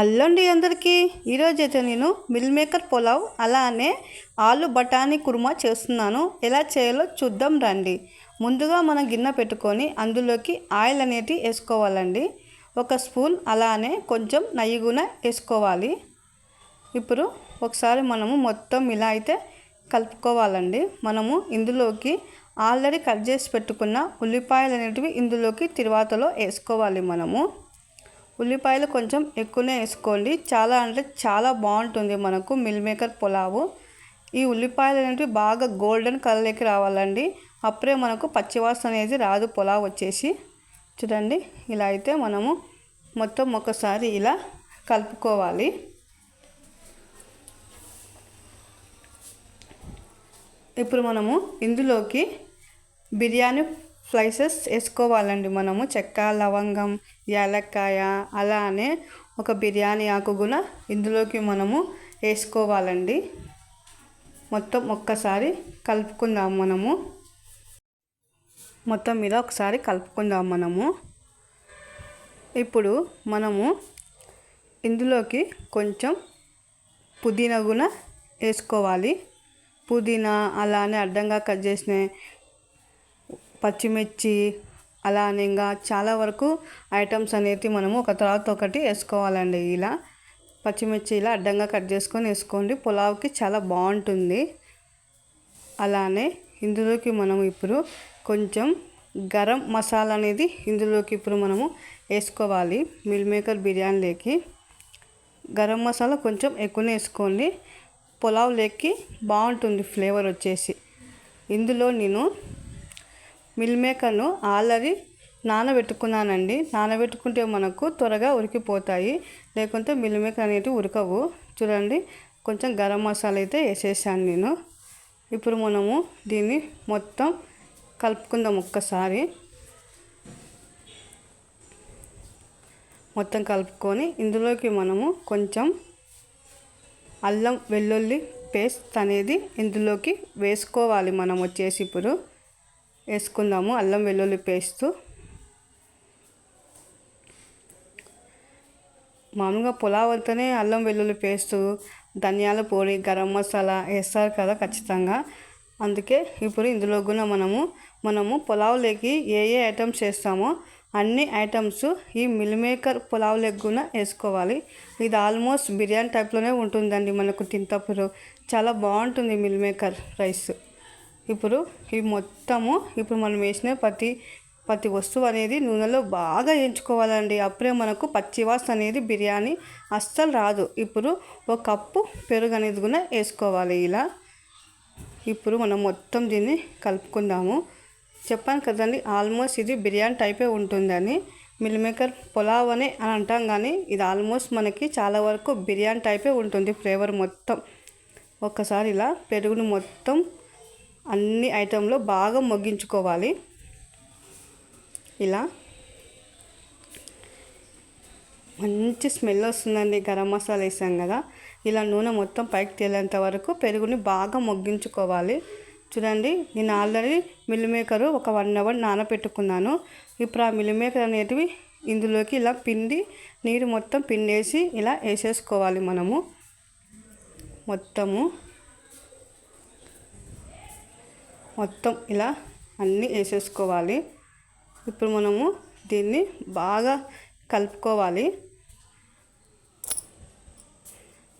అల్లండి అందరికీ. ఈరోజు అయితే నేను మిల్ మేకర్ పులావ్ అలానే ఆలు బఠానీ కుర్మా చేస్తున్నాను. ఎలా చేయాలో చూద్దాం రండి. ముందుగా మనం గిన్నె పెట్టుకొని అందులోకి ఆయిల్ అనేది వేసుకోవాలండి. ఒక స్పూన్ అలానే కొంచెం నయ్యిగున కూడా వేసుకోవాలి. ఇప్పుడు ఒకసారి మనము మొత్తం ఇలా అయితే కలుపుకోవాలండి. మనము ఇందులోకి ఆల్రెడీ కట్ చేసి పెట్టుకున్న ఉల్లిపాయలు అనేటివి ఇందులోకి తిరువాతలో వేసుకోవాలి మనము. ఉల్లిపాయలు కొంచెం ఎక్కువనే వేసుకోండి. చాలా అంటే చాలా బాగుంటుంది మనకు మిల్ మేకర్ పులావు. ఈ ఉల్లిపాయలు అనేవి బాగా గోల్డెన్ కలర్లోకి రావాలండి. అప్పుడే మనకు పచ్చివాసన అనేది రాదు పులావ్ వచ్చేసి. చూడండి ఇలా అయితే మనము మొత్తం ఒకసారి ఇలా కలుపుకోవాలి. ఇప్పుడు మనము ఇందులోకి బిర్యానీ స్లైసెస్ వేసుకోవాలండి మనము. చెక్క లవంగం యాలక్కాయ అలానే ఒక బిర్యానీ ఆకు కూడా ఇందులోకి మనము వేసుకోవాలండి. మొత్తం ఒక్కసారి కలుపుకుందాం మనము. మొత్తం మీద ఒకసారి కలుపుకుందాం మనము. ఇప్పుడు మనము ఇందులోకి కొంచెం పుదీనా కూడా వేసుకోవాలి. పుదీనా అలానే అడ్డంగా కట్ చేసిన పచ్చిమిర్చి అలానే ఇంకా చాలా వరకు ఐటమ్స్ అనేది మనము ఒక తర్వాత ఒకటి వేసుకోవాలండి ఇలా. పచ్చిమిర్చి ఇలా అడ్డంగా కట్ చేసుకొని వేసుకోండి. పులావ్కి చాలా బాగుంటుంది. అలానే ఇందులోకి మనం ఇప్పుడు కొంచెం గరం మసాలా అనేది ఇందులోకి ఇప్పుడు మనము వేసుకోవాలి. మిల్ మేకర్ బిర్యానీలోకి గరం మసాలా కొంచెం ఎక్కువనే వేసుకోండి. పులావ్ లేకి బాగుంటుంది ఫ్లేవర్ వచ్చేసి. ఇందులో నేను మిల్ మేకర్ను ఆల్రెడీ నానబెట్టుకున్నానండి. నానబెట్టుకుంటే మనకు త్వరగా ఉరికిపోతాయి లేకుంటే మిల్ మేకర్ అనేది ఉరకవు చూడండి కొంచెం గరం మసాలా అయితే వేసేసాను నేను. ఇప్పుడు మనము దీన్ని మొత్తం కలుపుకుందాం ఒక్కసారి. మొత్తం కలుపుకొని ఇందులోకి మనము కొంచెం అల్లం వెల్లుల్లి పేస్ట్ అనేది ఇందులోకి వేసుకోవాలి మనం వచ్చేసి ఇప్పుడు. వేసుకుందాము. అల్లం వెల్లుల్లి పేస్ట్. మామూలుగా పులావ్ అంటేనే అల్లం వెల్లుల్లి పేస్ట్ ధనియాల పొడి గరం మసాలా వేస్తారు కదా ఖచ్చితంగా. అందుకే ఇప్పుడు ఇందులో కూడా మనము మనము పులావ్లోకి ఏ ఏ ఐటమ్స్ వేస్తామో అన్ని ఐటమ్స్ ఈ మిల్ మేకర్ పులావ్ కూడా వేసుకోవాలి. ఇది ఆల్మోస్ట్ బిర్యానీ టైప్లోనే ఉంటుందండి మనకు తింటప్పుడు. చాలా బాగుంటుంది మిల్ మేకర్ రైస్. ఇప్పుడు ఈ మొత్తము ఇప్పుడు మనం వేసిన ప్రతి ప్రతి వస్తువు అనేది నూనెలో బాగా వేయించుకోవాలండి అప్పుడే మనకు పచ్చివాసన అనేది బిర్యానీ అస్సలు రాదు. ఇప్పుడు ఒక కప్పు పెరుగు అనేది కూడా వేసుకోవాలి ఇలా. ఇప్పుడు మనం మొత్తం దీన్ని కలుపుకుందాము. చెప్పాను కదండి ఆల్మోస్ట్ ఇది బిర్యానీ టైపే ఉంటుందని. మిల్మేకర్ పులావ్ అని అని అంటాం కానీ ఇది ఆల్మోస్ట్ మనకి చాలా వరకు బిర్యానీ టైపే ఉంటుంది ఫ్లేవర్ మొత్తం. ఒక్కసారి ఇలా పెరుగును మొత్తం అన్ని ఐటెంలో బాగా మొగ్గించుకోవాలి. ఇలా. మంచి స్మెల్ వస్తుందండి గరం మసాలా వేసాం కదా. ఇలా నూనె మొత్తం పైకి తేలేంత వరకు పెరుగుని బాగా మొగ్గించుకోవాలి. చూడండి నేను ఆల్రెడీ మిల్ మేకరు ఒక వన్ అవర్ నానబెట్టుకున్నాను ఇప్పుడు ఆ మిల్ మేకర్ అనేటివి ఇందులోకి ఇలా పిండి నీరు మొత్తం పిండేసి ఇలా వేసేసుకోవాలి మనము. మొత్తము. మొత్తం ఇలా అన్నీ వేసేసుకోవాలి. ఇప్పుడు మనము దీన్ని బాగా కలుపుకోవాలి.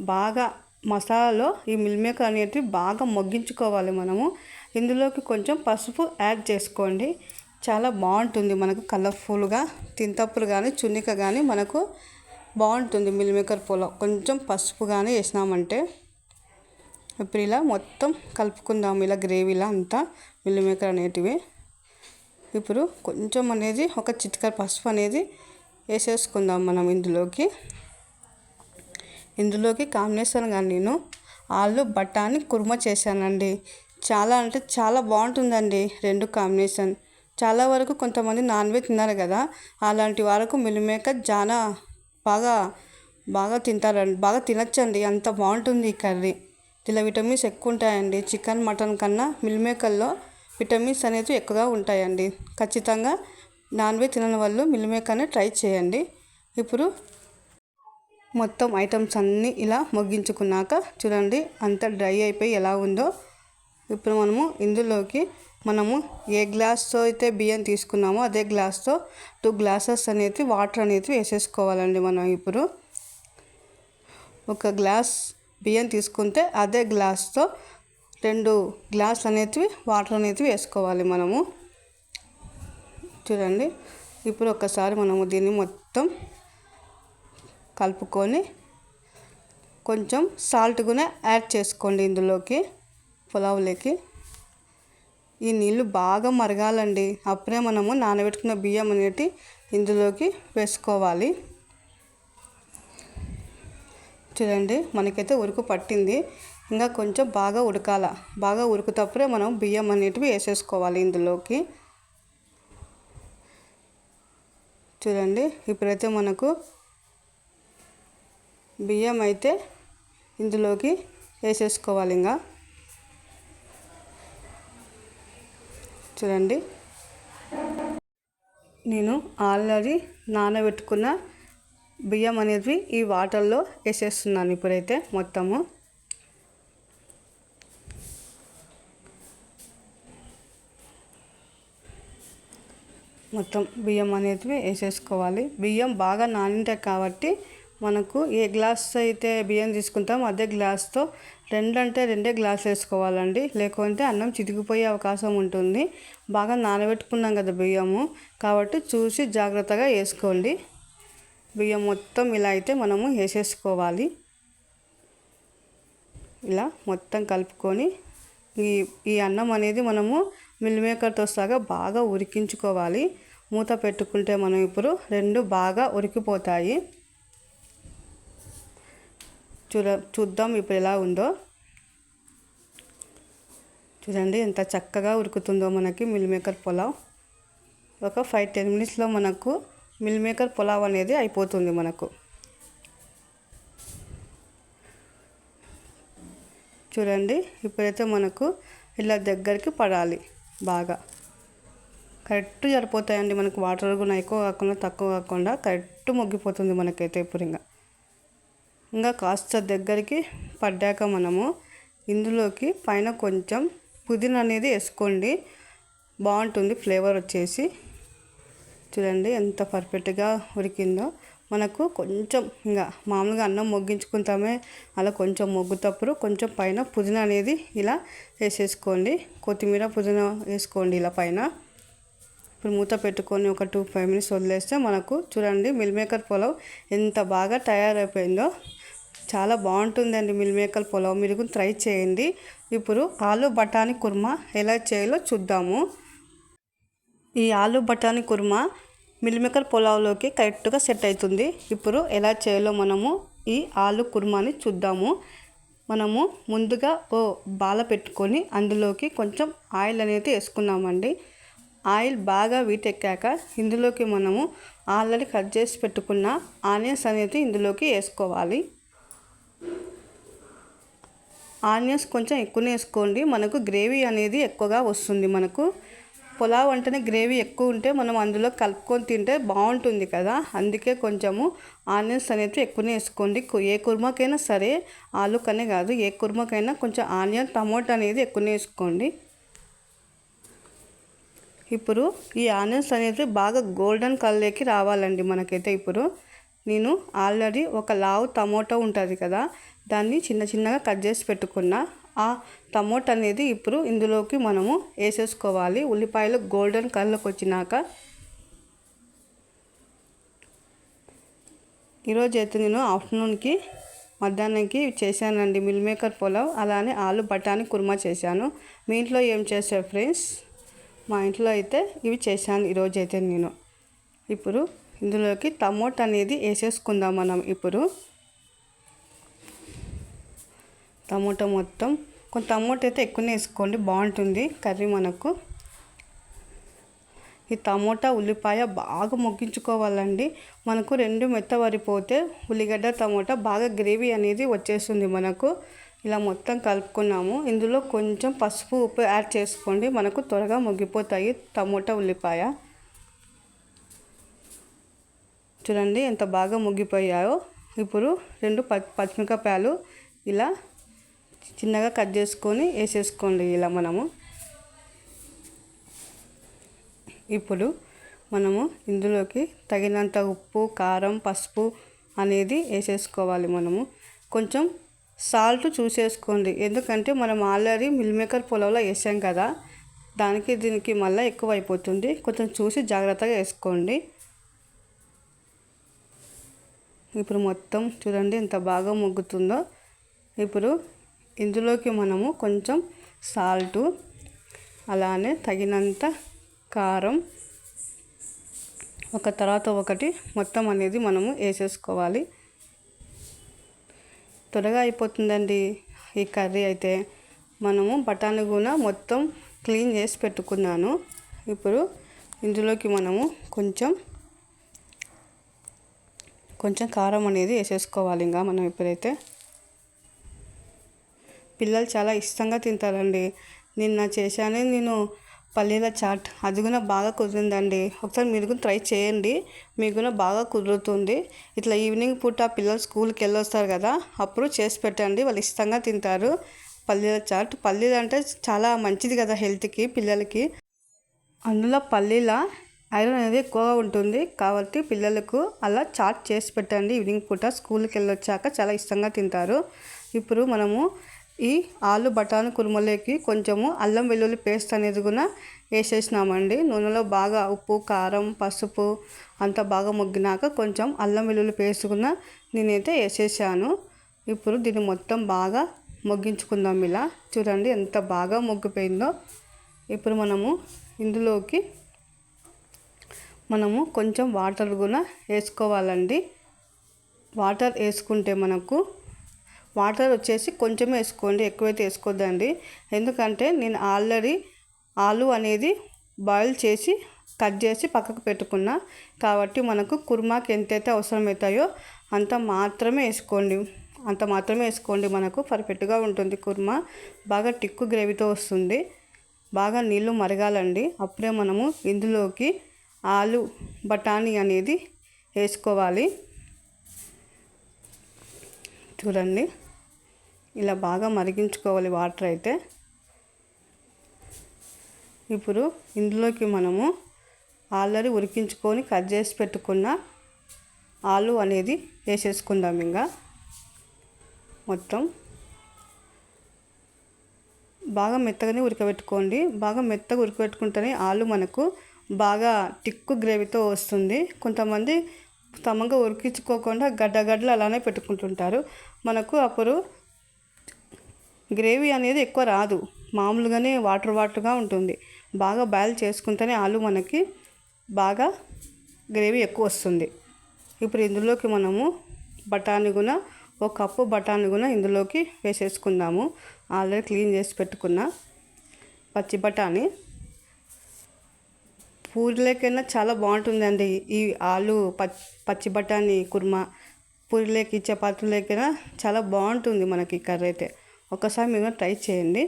బాగా మసాలాలో ఈ మిల్మేకర్ అనేటివి బాగా మగ్గించుకోవాలి మనము. ఇందులోకి కొంచెం పసుపు యాడ్ చేసుకోండి. చాలా బాగుంటుంది మనకు కలర్ఫుల్గా తింతప్పులు కానీ చున్నిక కానీ మనకు బాగుంటుంది మిల్మేకర్ పొలం కొంచెం పసుపు కానీ వేసినామంటే. ఇప్పుడు ఇలా మొత్తం కలుపుకుందాం ఇలా గ్రేవీలా అంతా మిల్లిమేకర్ అనేటివి. ఇప్పుడు కొంచెం అనేది ఒక చిటికర పసుపు అనేది వేసేసుకుందాం మనం ఇందులోకి. ఇందులోకి కాంబినేషన్గా నేను ఆలు బఠానీ కుర్మ చేశానండి. చాలా అంటే చాలా బాగుంటుందండి రెండు కాంబినేషన్. చాలా వరకు కొంతమంది నాన్ వెజ్ తిన్నారు కదా అలాంటి వరకు మిల్లిమేకర్ చాలా బాగా బాగా తింటారండి బాగా తినచ్చండి. అంత బాగుంటుంది ఈ కర్రీ. ఇలా విటమిన్స్ ఎక్కువ ఉంటాయండి చికెన్ మటన్ కన్నా మిల్ మేకర్లో విటమిన్స్ అనేది ఎక్కువగా ఉంటాయండి. ఖచ్చితంగా నాన్ వెజ్ తినని వాళ్ళు మిల్ మేకర్ని ట్రై చేయండి. ఇప్పుడు మొత్తం ఐటమ్స్ అన్నీ ఇలా మొగ్గించుకున్నాక చూడండి అంత డ్రై అయిపోయి ఎలా ఉందో. ఇప్పుడు మనము ఇందులోకి మనము ఏ గ్లాస్తో అయితే బియ్యం తీసుకున్నామో అదే గ్లాస్తో టూ గ్లాసెస్ అనేది వాటర్ అనేది వేసేసుకోవాలండి మనం ఇప్పుడు. ఒక గ్లాస్ బియ్యం తీసుకుంటే అదే గ్లాస్తో రెండు గ్లాసులు అనేటివి వాటర్ అనేది వేసుకోవాలి మనము. చూడండి. ఇప్పుడు ఒకసారి మనము దీన్ని మొత్తం కలుపుకొని కొంచెం సాల్ట్ కూడా యాడ్ చేసుకోండి ఇందులోకి పులావులోకి. ఈ నీళ్ళు బాగా మరగాలండి. అప్పుడే మనము నానబెట్టుకున్న బియ్యం అనేటి ఇందులోకి వేసుకోవాలి. చూడండి మనకైతే ఉరుకు పట్టింది. ఇంకా కొంచెం బాగా ఉడకాల. బాగా ఉడుకుతప్పుడే మనం బియ్యం అనేటివి వేసేసుకోవాలి ఇందులోకి. చూడండి ఇప్పుడైతే మనకు బియ్యం అయితే ఇందులోకి వేసేసుకోవాలి ఇంకా. చూడండి. నేను ఆల్రెడీ నానబెట్టుకున్న బియ్యం అనేది ఈ వాటర్లో వేసేస్తున్నాను ఇప్పుడైతే మొత్తము. మొత్తం బియ్యం అనేది వేసేసుకోవాలి. బియ్యం బాగా నానింటాయి కాబట్టి మనకు ఏ గ్లాస్ అయితే బియ్యం తీసుకుంటామో అదే గ్లాస్తో రెండు అంటే రెండే గ్లాస్ వేసుకోవాలండి. లేకుంటే అన్నం చితికిపోయే అవకాశం ఉంటుంది. బాగా నానబెట్టుకున్నాం కదా బియ్యము. కాబట్టి చూసి జాగ్రత్తగా వేసుకోండి. బియ్యం మొత్తం ఇలా అయితే మనము వేసేసుకోవాలి. ఇలా మొత్తం కలుపుకొని ఈ ఈ అన్నం అనేది మనము మిల్ మేకర్తో సగా బాగా ఉరికించుకోవాలి మూత పెట్టుకుంటే మనం ఇప్పుడు రెండు బాగా ఉరికిపోతాయి చూడ చూద్దాం ఇప్పుడు ఎలా ఉందో. చూడండి ఎంత చక్కగా ఉరుకుతుందో మనకి మిల్ మేకర్ పులావ్. ఒక ఫైవ్ టెన్ మినిట్స్లో మనకు మిల్ మేకర్ పులావ్ అనేది అయిపోతుంది మనకు. చూడండి ఇప్పుడైతే మనకు ఇలా దగ్గరికి పడాలి బాగా. కరెక్ట్ సరిపోతాయండి మనకు వాటర్ కూడా ఎక్కువ కాకుండా తక్కువ కాకుండా కరెక్ట్ మొగ్గిపోతుంది మనకైతే ఇప్పుడు ఇంకా. ఇంకా కాస్త దగ్గరికి పడ్డాక మనము ఇందులోకి పైన కొంచెం పుదీనా అనేది వేసుకోండి. బాగుంటుంది ఫ్లేవర్ వచ్చేసి. చూడండి ఎంత పర్ఫెక్ట్గా ఉడికిందో. మనకు కొంచెం ఇంకా మామూలుగా అన్నం మొగ్గించుకుంటామే అలా కొంచెం మొగ్గుతప్పుడు కొంచెం పైన పుదీనా అనేది ఇలా వేసేసుకోండి. కొత్తిమీర పుదీనా వేసుకోండి ఇలా పైన. ఇప్పుడు మూత పెట్టుకొని ఒక టూ ఫైవ్ మినిట్స్ వదిలేస్తే మనకు చూడండి మిల్ మేకర్ పొలవ్ ఎంత బాగా తయారైపోయిందో. చాలా బాగుంటుందండి మిల్ మేకర్ పొలవ్. మీరు ట్రై చేయండి. ఇప్పుడు ఆలు బఠానీ కుర్మా ఎలా చేయాలో చూద్దాము. ఈ ఆలు బఠానీ కుర్మా మిల్మేకర్ పులావ్లోకి కరెక్ట్గా సెట్ అవుతుంది. ఇప్పుడు ఎలా చేయాలో మనము ఈ ఆలు కుర్మాని చూద్దాము. మనము ముందుగా ఓ బాల పెట్టుకొని అందులోకి కొంచెం ఆయిల్ అనేది వేసుకున్నామండి. ఆయిల్ బాగా వీటెక్కాక ఇందులోకి మనము ఆల్రెడీ కట్ చేసి పెట్టుకున్న ఆనియన్స్ అనేది ఇందులోకి వేసుకోవాలి. ఆనియన్స్ కొంచెం ఎక్కువనే వేసుకోండి. మనకు గ్రేవీ అనేది ఎక్కువగా వస్తుంది మనకు. పులావ్ అంటేనే గ్రేవీ ఎక్కువ ఉంటే మనం అందులో కలుపుకొని తింటే బాగుంటుంది కదా. అందుకే కొంచెము ఆనియన్స్ అనేది ఎక్కువనే వేసుకోండి. ఏ కుర్మకైనా సరే ఆలుకనే కాదు ఏ కుర్మకైనా కొంచెం ఆనియన్ టమోటా అనేది ఎక్కువనే వేసుకోండి. ఇప్పుడు ఈ ఆనియన్స్ అనేది బాగా గోల్డెన్ కలర్లోకి రావాలండి మనకైతే ఇప్పుడు. నేను ఆల్రెడీ ఒక లావు టమోటా ఉంటుంది కదా దాన్ని చిన్న చిన్నగా కట్ చేసి పెట్టుకున్నా. ఆ టమోటా అనేది ఇప్పుడు ఇందులోకి మనము వేసేసుకోవాలి ఉల్లిపాయలు గోల్డెన్ కలర్కి వచ్చినాక ఈరోజు అయితే నేను ఆఫ్టర్నూన్కి మధ్యాహ్నంకి చేశానండి మిల్ మేకర్ పులావ్. అలానే ఆలు బఠానీ కుర్మా చేశాను. మీ ఇంట్లో ఏం చేశారు ఫ్రెండ్స్? మా ఇంట్లో అయితే ఇవి చేశాను ఈరోజు అయితే నేను. ఇప్పుడు ఇందులోకి టమోటా అనేది వేసేసుకుందాం మనం ఇప్పుడు. టమోటా మొత్తం కొంత టమోటా అయితే ఎక్కువనే వేసుకోండి. బాగుంటుంది కర్రీ మనకు. ఈ టమోటా ఉల్లిపాయ బాగా మొగ్గించుకోవాలండి. మనకు రెండు మెత్తవరిపోతే ఉల్లిగడ్డ టమోటా బాగా గ్రేవీ అనేది వచ్చేస్తుంది మనకు. ఇలా మొత్తం కలుపుకున్నాము. ఇందులో కొంచెం పసుపు ఉప్పు యాడ్ చేసుకోండి. మనకు త్వరగా మొగ్గిపోతాయి టమోటా ఉల్లిపాయ. చూడండి ఎంత బాగా ముగ్గిపోయాయో. ఇప్పుడు రెండు ప పచ్చిమిరపకాయలు ఇలా చిన్నగా కట్ చేసుకొని వేసేసుకోండి ఇలా మనము. ఇప్పుడు మనము ఇందులోకి తగినంత ఉప్పు కారం పసుపు అనేది వేసేసుకోవాలి మనము. కొంచెం సాల్ట్ చూసేసుకోండి. ఎందుకంటే మనం ఆల్రెడీ మిల్ మేకర్ పొలంలో వేసాం కదా దానికి దీనికి మళ్ళీ ఎక్కువ అయిపోతుంది కొంచెం చూసి జాగ్రత్తగా వేసుకోండి. ఇప్పుడు మొత్తం చూడండి ఎంత బాగా మొగ్గుతుందో. ఇప్పుడు ఇందులోకి మనము కొంచెం సాల్టు అలానే తగినంత కారం ఒక తర్వాత ఒకటి మొత్తం అనేది మనము వేసేసుకోవాలి. త్వరగా అయిపోతుందండి ఈ కర్రీ అయితే. మనము బఠానీ కూడా మొత్తం క్లీన్ చేసి పెట్టుకున్నాను. ఇప్పుడు ఇందులోకి మనము కొంచెం కొంచెం కారం అనేది వేసేసుకోవాలి ఇంకా మనం ఇప్పుడైతే. పిల్లలు చాలా ఇష్టంగా తింటారండి. నిన్న చేశానే నేను పల్లీల చాట్. అది కూడా బాగా కుదిరిందండి. ఒకసారి మీరు కూడా ట్రై చేయండి. మీకు కూడా బాగా కుదురుతుంది. ఇట్లా ఈవినింగ్ పూట పిల్లలు స్కూల్కి వెళ్ళొస్తారు కదా అప్పుడు చేసి పెట్టండి. వాళ్ళు ఇష్టంగా తింటారు. పల్లీల చాట్. పల్లీలు అంటే చాలా మంచిది కదా హెల్త్కి పిల్లలకి. అందులో పల్లీల ఐరన్ అనేది ఎక్కువగా ఉంటుంది. కాబట్టి పిల్లలకు అలా చాట్ చేసి పెట్టండి. ఈవినింగ్ పూట స్కూల్కి వెళ్ళొచ్చాక చాలా ఇష్టంగా తింటారు. ఇప్పుడు మనము ఈ ఆలు బఠానీ కుర్మలోకి కొంచెము అల్లం వెల్లుల్లి పేస్ట్ అనేది కూడా వేసేసినామండి. నూనెలో బాగా ఉప్పు కారం పసుపు అంతా బాగా మొగ్గినాక కొంచెం అల్లం వెల్లుల్లి పేస్ట్ కూడా నేనైతే వేసేసాను. ఇప్పుడు దీన్ని మొత్తం బాగా మొగ్గించుకుందాం ఇలా. చూడండి ఎంత బాగా మొగ్గిపోయిందో. ఇప్పుడు మనము ఇందులోకి మనము కొంచెం వాటర్ కూడా వేసుకోవాలండి. వాటర్ వేసుకుంటే మనకు వాటర్ వచ్చేసి కొంచెం వేసుకోండి ఎక్కువైతే వేసుకోద్దండి. ఎందుకంటే నేను ఆల్రెడీ ఆలు అనేది బాయిల్ చేసి కట్ చేసి పక్కకు పెట్టుకున్నా. కాబట్టి మనకు కుర్మాకి ఎంతైతే అవసరమవుతాయో అంత మాత్రమే వేసుకోండి. అంత మాత్రమే వేసుకోండి మనకు. పర్ఫెక్ట్గా ఉంటుంది కుర్మా. బాగా టిక్కు గ్రేవీతో వస్తుంది. బాగా నీళ్ళు మరగాలండి. అప్పుడే మనము ఇందులోకి ఆలు బఠానీ అనేది వేసుకోవాలి. చూడండి. ఇలా బాగా మరిగించుకోవాలి వాటర్ అయితే. ఇప్పుడు ఇందులోకి మనము ఆల్రెడీ ఉరికించుకొని కట్ చేసి పెట్టుకున్న ఆలు అనేది వేసేసుకుందాం ఇంకా మొత్తం బాగా మెత్తగానే ఉడకబెట్టుకోండి. బాగా మెత్తగా ఉడకబెట్టుకుంటేనే ఆలు మనకు బాగా టిక్కు గ్రేవీతో వస్తుంది. కొంతమంది తమగా ఉరికించుకోకుండా గడ్డగడ్డలు అలానే పెట్టుకుంటుంటారు. మనకు అప్పుడు గ్రేవీ అనేది ఎక్కువ రాదు. మామూలుగానే వాటర్ వాటర్గా ఉంటుంది. బాగా బాయిల్ చేసుకుంటేనే ఆలు మనకి బాగా గ్రేవీ ఎక్కువ వస్తుంది. ఇప్పుడు ఇందులోకి మనము బఠానీ కూడా ఒక కప్పు బఠానీ కూడా ఇందులోకి వేసేసుకుందాము. ఆల్రెడీ క్లీన్ చేసి పెట్టుకున్న పచ్చి బఠానీ. పూరిలోకైనా చాలా బాగుంటుందండి ఈ ఆలు పచ్చి బఠానీ కుర్మా. పూరిలోకి చపాతీలోకైనా చాలా బాగుంటుంది మనకి కర్రీ అయితే ఒకసారి మీరు ట్రై చేయండి.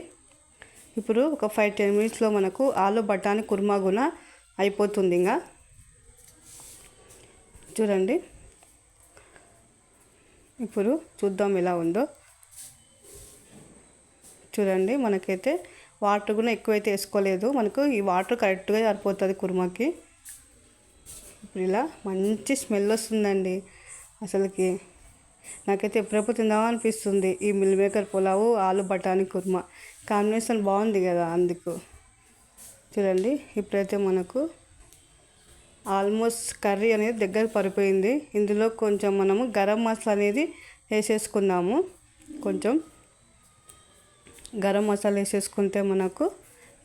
ఇప్పుడు ఒక ఫైవ్ టెన్ మినిట్స్లో మనకు ఆలు బఠానీ కుర్మా కూడా అయిపోతుంది ఇంకా. చూడండి. ఇప్పుడు చూద్దాం ఎలా ఉందో. చూడండి మనకైతే వాటర్ కూడా ఎక్కువైతే వేసుకోలేదు. మనకు ఈ వాటర్ కరెక్ట్గా సరిపోతుంది కుర్మాకి. ఇప్పుడు ఇలా మంచి స్మెల్ వస్తుందండి. అసలుకి నాకైతే ఎప్పుడెప్పుడు తిందామా అనిపిస్తుంది. ఈ మిల్ మేకర్ పులావు ఆలు బఠానీ కుర్మా. కాంబినేషన్ బాగుంది కదా అందుకు. చూడండి ఇప్పుడైతే మనకు ఆల్మోస్ట్ కర్రీ అనేది దగ్గర పడిపోయింది. ఇందులో కొంచెం మనము గరం మసాలా అనేది వేసేసుకున్నాము కొంచెం గరం మసాలా వేసేసుకుంటే మనకు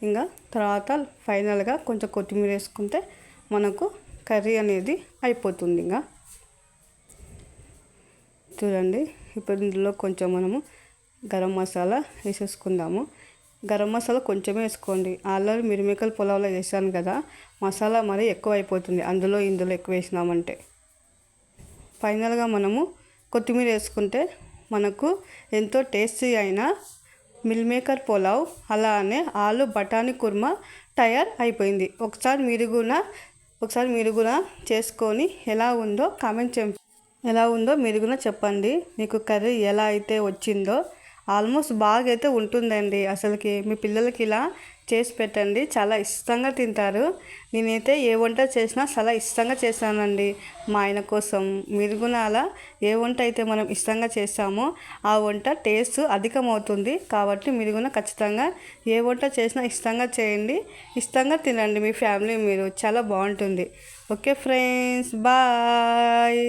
ఇంకా తర్వాత ఫైనల్గా కొంచెం కొత్తిమీర వేసుకుంటే మనకు కర్రీ అనేది అయిపోతుంది ఇంకా. చూడండి. ఇప్పుడు ఇందులో కొంచెం మనము గరం మసాలా వేసేసుకుందాము. గరం మసాలా కొంచెమే వేసుకోండి. ఆల్రెడీ మిరిమికల పొలంలో వేసాను కదా మసాలా మరి ఎక్కువ అయిపోతుంది అందులో ఇందులో ఎక్కువ వేసినామంటే. ఫైనల్గా మనము కొత్తిమీర వేసుకుంటే మనకు ఎంతో టేస్టీ అయిన మిల్ మేకర్ పులావ్ అలానే ఆలు బఠానీ కుర్మా తయారు అయిపోయింది. ఒకసారి మీరు కూడా ఒకసారి మీరు కూడా చేసుకొని ఎలా ఉందో కామెంట్ చే ఎలా ఉందో మీరు కూడా చెప్పండి. మీకు కర్రీ ఎలా అయితే వచ్చిందో ఆల్మోస్ట్ బాగా అయితే ఉంటుందండి. అసలుకి మీ పిల్లలకి ఇలా చేసి పెట్టండి. చాలా ఇష్టంగా తింటారు. నేనైతే ఏ వంట చేసినా చాలా ఇష్టంగా చేశానండి మా ఆయన కోసం మీరు కూడా అలా ఏ వంట అయితే మనం ఇష్టంగా చేస్తామో ఆ వంట టేస్ట్ అధికమవుతుంది. కాబట్టి మీరు కూడా ఖచ్చితంగా ఏ వంట చేసినా ఇష్టంగా చేయండి. ఇష్టంగా తినండి మీ ఫ్యామిలీ మీరు. చాలా బాగుంటుంది. Okay friends bye.